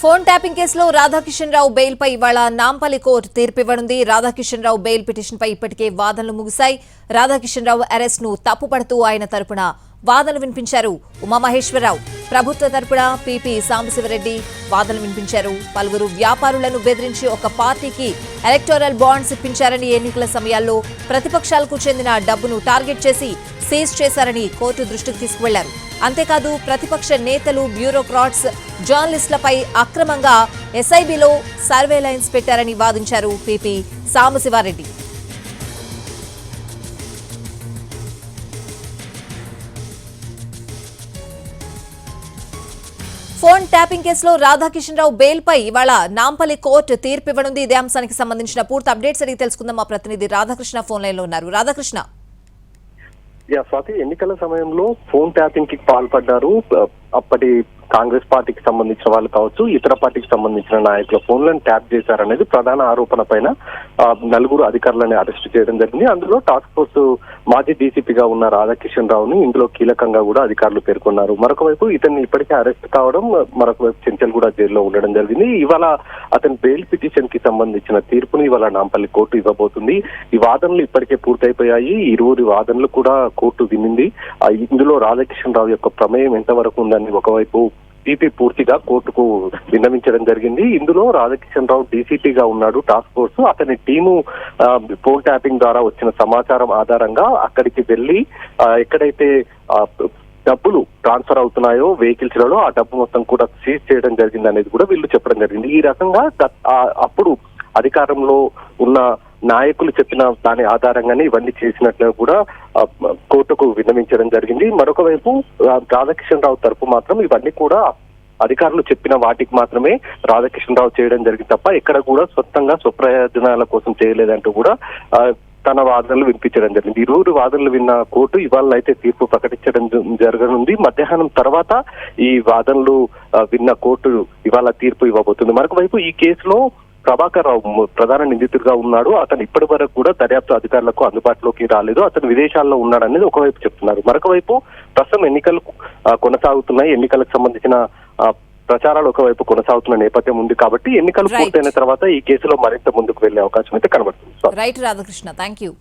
Phone tapping కేసులో Radhakishan Rao bail పై ఇవాళ నాంపల్లి కోర్టు తీర్పివ్వనుంది. రాధాకిషన్ రావు బెయిల్ పిటిషన్ పై ఇప్పటికే వాదనలు ముగిశాయి. రాధాకిషన్ రావు అరెస్ట్ను తప్పుపడుతూ ఆయన తరపున వాదనలు వినిపించారు ఉమామహేశ్వరరావు. ప్రభుత్వ తరపున పిపి సాంబశివరెడ్డి వాదనలు వినిపించారు. పలువురు వ్యాపారులను బెదిరించి ఒక పార్టీకి ఎలక్టోరల్ బాండ్స్ ఇప్పించారని ఎన్నికల సమయాల్లో ప్రతిపక్షాలకు చెందిన డబ్బును టార్గెట్ చేసి సీజ్ చేశారని కోర్టు దృష్టికి తీసుకువెళ్ళారు. అంతేకాదు ప్రతిపక్ష నేతలు బ్యూరోక్రాట్స్ జర్నలిస్టులపై అక్రమంగా ఎస్ఐబిలో సర్వేలైన్స్ పెట్టారని వాదించారు పిపి సాంబశివారెడ్డి. ఫోన్ ట్యాపింగ్ కేసులో రాధాకిషన్ రావు బెయిల్ పై ఇవాళ నాంపల్లి కోర్టు తీర్పు ఇవ్వనుంది. ఇదే అంశానికి సంబంధించిన పూర్తి అప్డేట్స్ అడిగి తెలుసుకుందాం. మా ప్రతినిధి రాధాకృష్ణ ఫోన్ లైన్లో ఉన్నారు. రాధాకృష్ణ. యా స్వాతి ఎన్నికల సమయంలో ఫోన్ ట్యాపింగ్కి పాల్పడ్డారు. అప్పటి కాంగ్రెస్ పార్టీకి సంబంధించిన వాళ్ళు కావచ్చు ఇతర పార్టీకి సంబంధించిన నాయకుల ఫోన్లను ట్యాప్ చేశారనేది ప్రధాన ఆరోపణ పైన నలుగురు అధికారులని అరెస్ట్ చేయడం జరిగింది. అందులో టాస్క్ ఫోర్స్ మాజీ డీసీపీగా ఉన్న రాధాకిషన్ రావుని ఇందులో కీలకంగా కూడా అధికారులు పేర్కొన్నారు. మరొక వైపు ఇతన్ని ఇప్పటికే అరెస్ట్ కావడం మరొక వైపు చెంచల్ కూడా జైల్లో ఉండడం జరిగింది. ఇవాళ అతని బెయిల్ పిటిషన్కి సంబంధించిన తీర్పుని ఇవాళ నాంపల్లి కోర్టు ఇవ్వబోతుంది. ఈ వాదనలు ఇప్పటికే పూర్తయిపోయాయి. ఈ ఇరువురి వాదనలు కూడా కోర్టు వినింది ఇందులో రాధాకిషన్ రావు యొక్క ప్రమేయం ఎంతవరకు ఉందని ఒకవైపు పీపీ పూర్తిగా కోర్టుకు విన్నవించడం జరిగింది. ఇందులో రాధాకిషన్ రావు డీసీపీగా ఉన్నాడు టాస్క్ ఫోర్స్. అతని టీము ఫోన్ ట్యాపింగ్ ద్వారా వచ్చిన సమాచారం ఆధారంగా అక్కడికి వెళ్ళి ఎక్కడైతే డబ్బులు ట్రాన్స్ఫర్ అవుతున్నాయో వెహికల్స్లలో ఆ డబ్బు మొత్తం కూడా సీజ్ చేయడం జరిగింది అనేది కూడా వీళ్ళు చెప్పడం జరిగింది. ఈ రకంగా అప్పుడు అధికారంలో ఉన్న నాయకులు చెప్పిన దాని ఆధారంగానే ఇవన్నీ చేసినట్లు కూడా కోర్టుకు విన్నవించడం జరిగింది. మరొక వైపు రాధాకిషన్ రావు తరపు మాత్రం ఇవన్నీ కూడా అధికారులు చెప్పిన వాటికి మాత్రమే రాధాకృష్ణరావు చేయడం జరిగింది తప్ప ఎక్కడ కూడా సొంతంగా స్వప్రయోజనాల కోసం చేయలేదంటూ కూడా తన వాదనలు వినిపించడం జరిగింది. ఇరువురు వాదనలు విన్న కోర్టు ఇవాళ అయితే తీర్పు ప్రకటించడం జ- జరగనుంది. మధ్యాహ్నం తర్వాత ఈ వాదనలు విన్న కోర్టు ఇవాళ తీర్పు ఇవ్వబోతుంది. మరొక వైపు ఈ కేసులో ప్రభాకర్ రావు ప్రధాన నిందితుడిగా ఉన్నాడు. అతను ఇప్పటి వరకు కూడా దర్యాప్తు అధికారులకు అందుబాటులోకి రాలేదు. అతను విదేశాల్లో ఉన్నాడనేది ఒకవైపు చెప్తున్నారు. మరొక వైపు ప్రస్తుతం ఎన్నికలు కొనసాగుతున్నాయి. ఎన్నికలకు సంబంధించిన ప్రచారాలు ఒకవైపు కొనసాగుతున్న నేపథ్యం ఉంది కాబట్టి ఎన్నికలు. పూర్తయిన తర్వాత ఈ కేసులో మరింత ముందుకు వెళ్ళే అవకాశం అయితే కనబడుతుంది. రైట్ రాధాకృష్ణ. Thank you